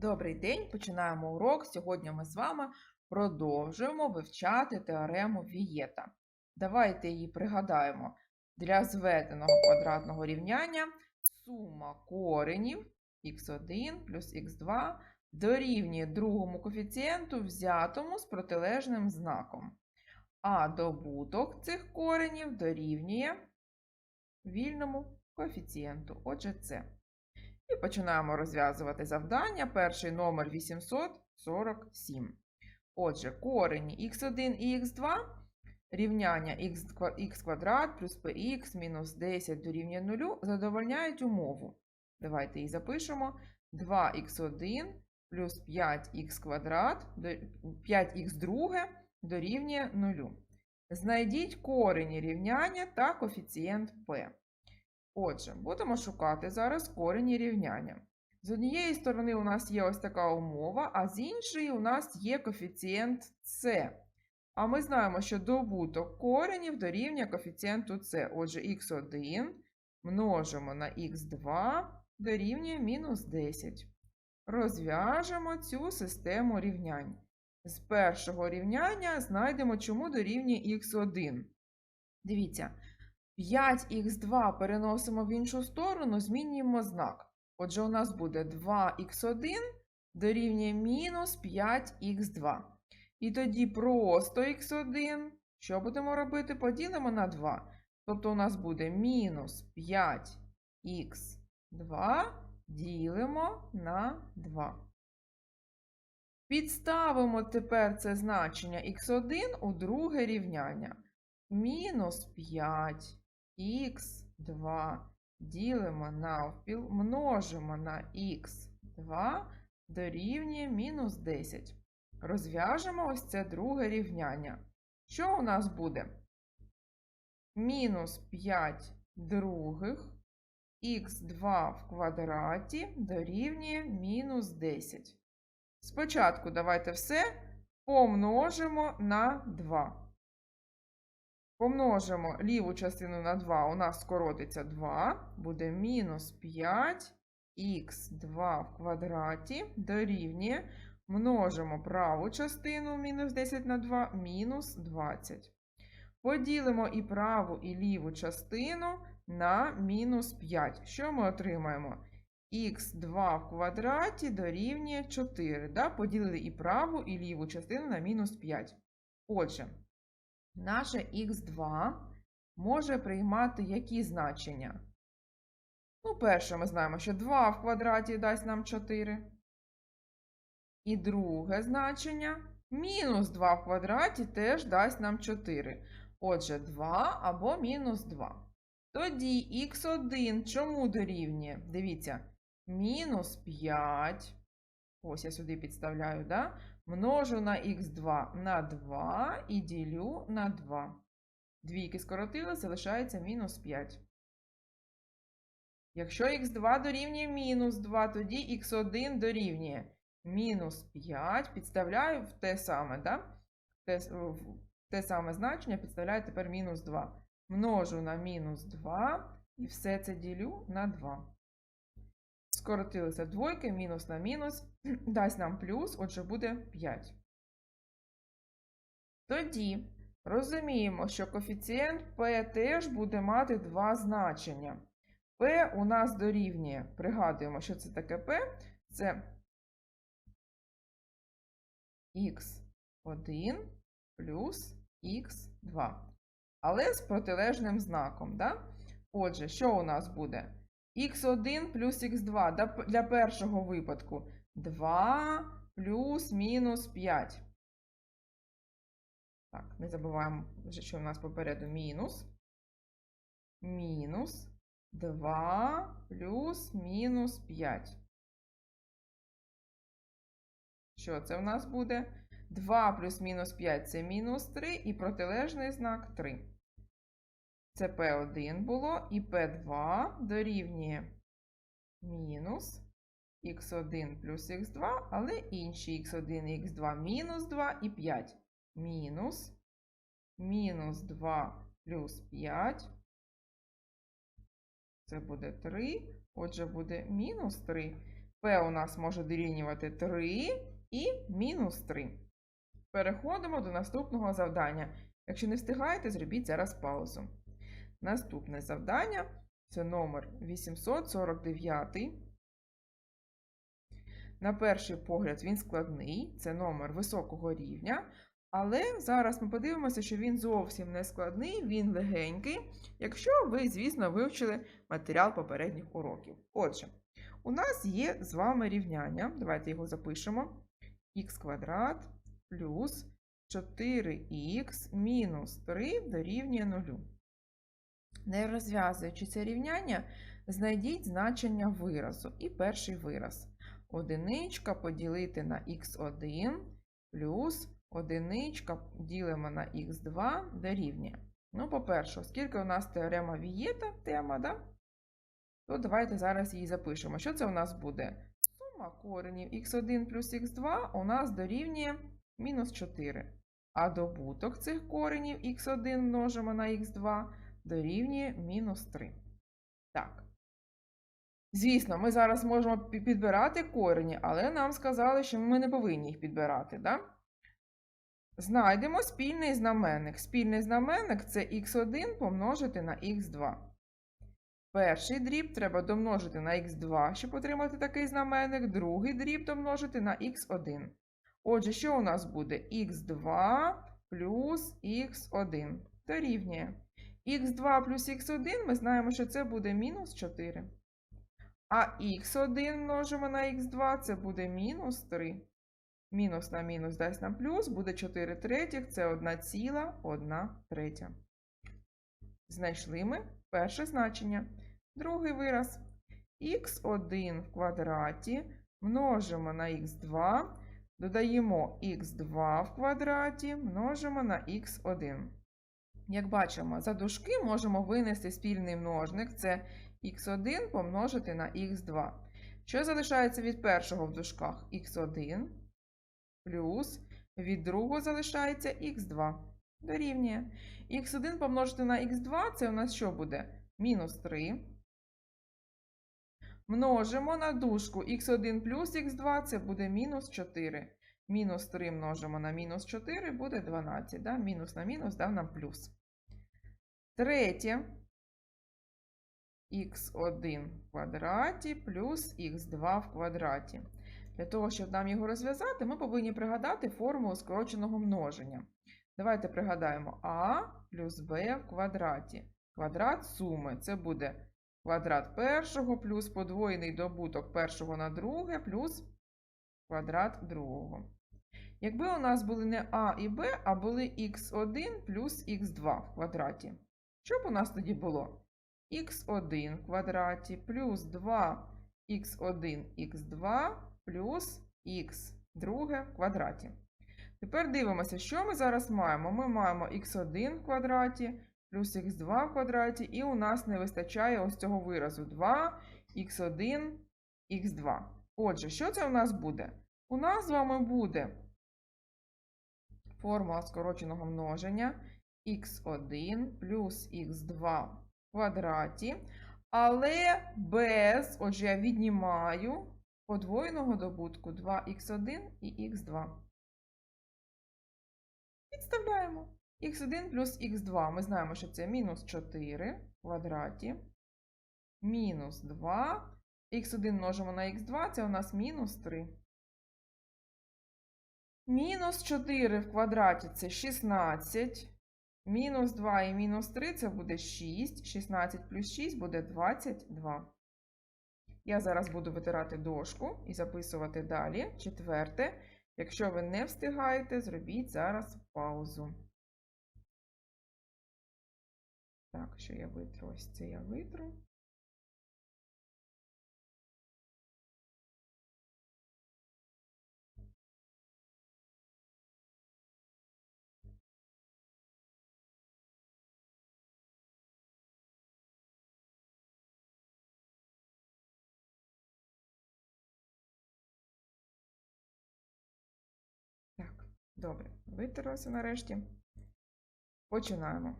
Добрий день, починаємо урок. Сьогодні ми з вами продовжуємо вивчати теорему Вієта. Давайте її пригадаємо. Для зведеного квадратного рівняння сума коренів х1 плюс х2 дорівнює другому коефіцієнту, взятому з протилежним знаком. А добуток цих коренів дорівнює вільному коефіцієнту. Отже, це. І починаємо розв'язувати завдання. Перший номер 847. Отже, корені х1 і х2 рівняння х квадрат плюс px мінус 10 дорівнює 0 задовольняють умову. Давайте її запишемо. 2х1 плюс 5х квадрат, 5х друге дорівнює 0. Знайдіть корені рівняння та коефіцієнт p. Отже, будемо шукати зараз корені рівняння. З однієї сторони у нас є ось така умова, а з іншої у нас є коефіцієнт c. А ми знаємо, що добуток коренів дорівнює коефіцієнту c. Отже, х1 множимо на х2 дорівнює мінус 10. Розв'яжемо цю систему рівнянь. З першого рівняння знайдемо, чому дорівнює х1. Дивіться. 5х2 переносимо в іншу сторону, змінюємо знак. Отже, у нас буде 2х1 дорівнює мінус 5х2. І тоді просто х1, що будемо робити? Поділимо на 2. Тобто у нас буде мінус 5х2 ділимо на 2. Підставимо тепер це значення х1 у друге рівняння. Мінус 5 х2 ділимо навпіл, множимо на х2 дорівнює мінус 10. Розв'яжемо ось це друге рівняння. Що у нас буде? Мінус 5 других х2 в квадраті дорівнює мінус 10. Спочатку давайте все помножимо на 2. Помножимо ліву частину на 2, у нас скоротиться 2, буде мінус 5 х2 в квадраті дорівнює. Множимо праву частину мінус 10 на 2, мінус 20. Поділимо і праву, і ліву частину на мінус 5. Що ми отримаємо? х2 в квадраті дорівнює 4. Да? Поділили і праву, і ліву частину на мінус 5. Отже, наше х2 може приймати які значення? Ну, перше, ми знаємо, що 2 в квадраті дасть нам 4. І друге значення мінус 2 в квадраті теж дасть нам 4. Отже, 2 або мінус 2. Тоді х1 чому дорівнює? Дивіться, мінус 5. Ось я сюди підставляю, да? Множу на х2 на 2 і ділю на 2. Двійки скоротили, залишається мінус 5. Якщо х2 дорівнює мінус 2, тоді х1 дорівнює мінус 5. Підставляю в те саме, да? те, в те саме значення підставляю тепер мінус 2. Множу на мінус 2 і все це ділю на 2. Скоротилися двойки, мінус на мінус, дасть нам плюс, отже, буде 5. Тоді розуміємо, що коефіцієнт p теж буде мати два значення. p у нас дорівнює, пригадуємо, що це таке p, це х1 плюс х2. Але з протилежним знаком. Да? Отже, що у нас буде? Х1 плюс х2 для першого випадку 2 плюс мінус 5. Так, не забуваємо, що у нас попереду мінус. Мінус 2 плюс мінус 5. Що це в нас буде? 2 плюс мінус 5 це мінус 3 і протилежний знак 3. Це P1 було, і P2 дорівнює мінус х1 плюс х2, але інші х1 і х2 мінус 2 і 5. Мінус, мінус 2 плюс 5. Це буде 3. Отже, буде мінус 3. P у нас може дорівнювати 3 і мінус 3. Переходимо до наступного завдання. Якщо не встигаєте, зробіть зараз паузу. Наступне завдання це номер 849. На перший погляд він складний, це номер високого рівня. Але зараз ми подивимося, що він зовсім не складний, він легенький, якщо ви, звісно, вивчили матеріал попередніх уроків. Отже, у нас є з вами рівняння. Давайте його запишемо. х квадрат плюс 4х мінус 3 дорівнює 0. Не розв'язуючи це рівняння, знайдіть значення виразу і перший вираз. Одиничка поділити на х1 плюс одиничка ділимо на х2 дорівнює. Ну, по-перше, оскільки у нас теорема Вієта, тема, да? то давайте зараз її запишемо. Що це у нас буде? Сума коренів х1 плюс х2 у нас дорівнює мінус 4. А добуток цих коренів х1 множимо на х2 дорівнює мінус 3. Так. Звісно, ми зараз можемо підбирати корені, але нам сказали, що ми не повинні їх підбирати. Да? Знайдемо спільний знаменник. Спільний знаменник це х1 помножити на х2. Перший дріб треба домножити на х2, щоб отримати такий знаменник. Другий дріб домножити на х1. Отже, що у нас буде? х2 плюс х1 дорівнює. Х2 плюс х1 ми знаємо, що це буде мінус 4. А х1 множимо на х2, це буде мінус 3. Мінус на мінус дасть нам плюс, буде 4 третіх, це 1 ціла, 1 третя. Знайшли ми перше значення. Другий вираз. х1 в квадраті множимо на х2, додаємо х2 в квадраті, множимо на х1. Як бачимо, за дужки можемо винести спільний множник, це х1 помножити на х2. Що залишається від першого в дужках? х1 плюс від другого залишається х2. Дорівнює. х1 помножити на х2 це у нас що буде? Мінус 3. Множимо на дужку х1 плюс х2 це буде мінус 4. Мінус 3 множимо на мінус 4 буде 12. Да? Мінус на мінус дав нам плюс. Третє. х1 в квадраті плюс х2 в квадраті. Для того, щоб нам його розв'язати, ми повинні пригадати формулу скороченого множення. Давайте пригадаємо а плюс b в квадраті. Квадрат суми. Це буде квадрат першого плюс подвоєний добуток першого на друге плюс квадрат другого. Якби у нас були не а і b, а були х1 плюс х2 в квадраті. Що б у нас тоді було? х1 в квадраті плюс 2 х1 х2 плюс х2 в квадраті. Тепер дивимося, що ми зараз маємо. Ми маємо х1 в квадраті плюс х2 в квадраті, і у нас не вистачає ось цього виразу 2 х1 х2. Отже, що це у нас буде? У нас з вами буде формула скороченого множення х1 плюс х2 в квадраті, але без, отже, я віднімаю подвоєного добутку 2х1 і х2. Підставляємо. х1 плюс х2. Ми знаємо, що це мінус 4 в квадраті. Мінус 2. х1 множимо на х2, це у нас мінус 3. Мінус 4 в квадраті це 16. Мінус 2 і мінус 3 це буде 6. 16 плюс 6 буде 22. Я зараз буду витирати дошку і записувати далі. Четверте. Якщо ви не встигаєте, зробіть зараз паузу. Так, що я витру? Ось це я витру. Добре. Витерлося нарешті. Починаємо.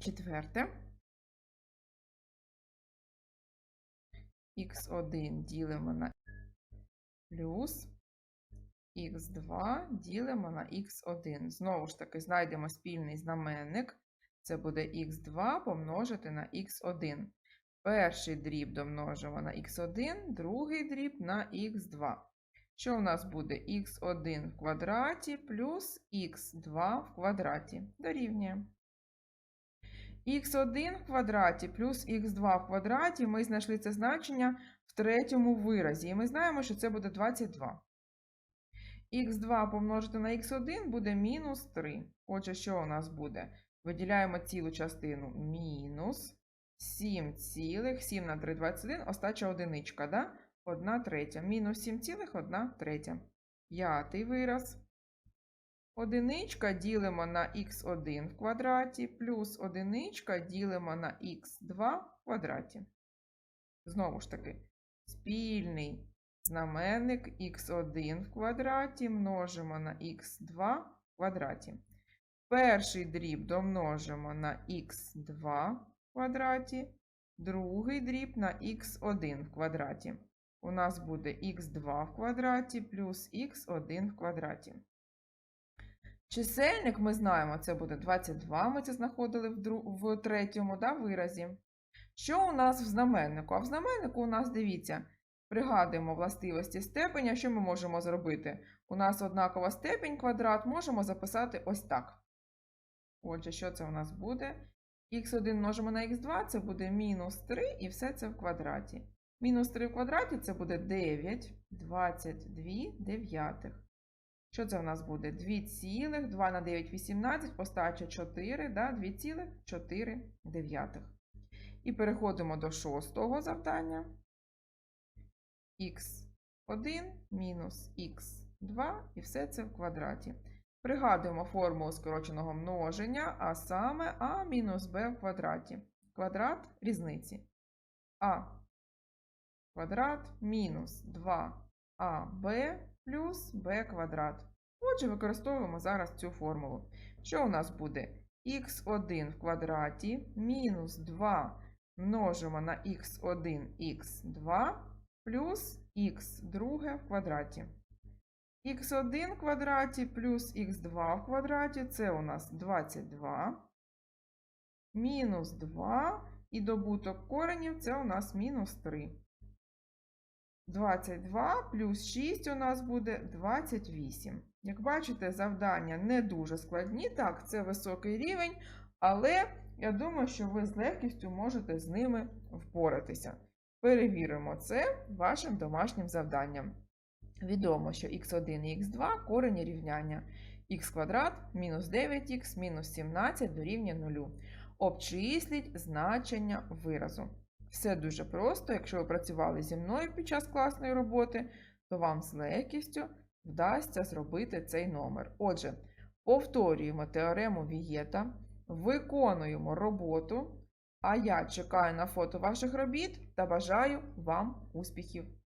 Четверте. х1 ділимо на плюс х2 ділимо на х1. Знову ж таки, знайдемо спільний знаменник. Це буде х2 помножити на х1. Перший дріб домножимо на х1, другий дріб на х2. Що у нас буде х1 в квадраті плюс х2 в квадраті? Дорівнює. х1 в квадраті плюс х2 в квадраті ми знайшли це значення в третьому виразі. І ми знаємо, що це буде 22. х2 помножити на х1 буде мінус 3. Отже, що у нас буде? Виділяємо цілу частину мінус 7 цілих, 7 на 3, 21, остача одиничка, да? 1 третя. Мінус 7 цілих, 1 третя. П'ятий вираз. Одиничка ділимо на х1 в квадраті, плюс одиничка ділимо на х2 в квадраті. Знову ж таки, спільний знаменник х1 в квадраті множимо на х2 в квадраті. Перший дріб домножимо на х2 в квадраті, другий дріб на х1 в квадраті. У нас буде х2 в квадраті плюс х1 в квадраті. Чисельник ми знаємо, це буде 22, ми це знаходили в, дру... в третьому да, виразі. Що у нас в знаменнику? А в знаменнику у нас, дивіться, пригадуємо властивості степеня, що ми можемо зробити? У нас однакова степень квадрат, можемо записати ось так. Отже, що це у нас буде? х1 множимо на х2, це буде мінус 3, і все це в квадраті. Мінус 3 в квадраті це буде 9, 22 дев'ятих. Що це у нас буде? 2 цілих, 2 на 9, 18, остача 4, да? 2 цілих 4 дев'ятих. І переходимо до шостого завдання. х1 мінус х2, і все це в квадраті. Пригадуємо формулу скороченого множення, а саме а мінус b в квадраті. Квадрат різниці. а квадрат мінус 2аб плюс b квадрат. Отже, використовуємо зараз цю формулу. Що у нас буде? х1 в квадраті мінус 2 множимо на х1 х2 плюс х2 в квадраті. х1 в квадраті плюс х2 в квадраті це у нас 22. Мінус 2 і добуток коренів це у нас мінус 3. 22 плюс 6 у нас буде 28. Як бачите, завдання не дуже складні. Так, це високий рівень, але я думаю, що ви з легкістю можете з ними впоратися. Перевіримо це вашим домашнім завданням. Відомо, що х1 і х2 корені рівняння. х квадрат мінус 9х мінус 17 дорівнює 0. Обчисліть значення виразу. Все дуже просто. Якщо ви працювали зі мною під час класної роботи, то вам з легкістю вдасться зробити цей номер. Отже, повторюємо теорему Вієта, виконуємо роботу, а я чекаю на фото ваших робіт та бажаю вам успіхів!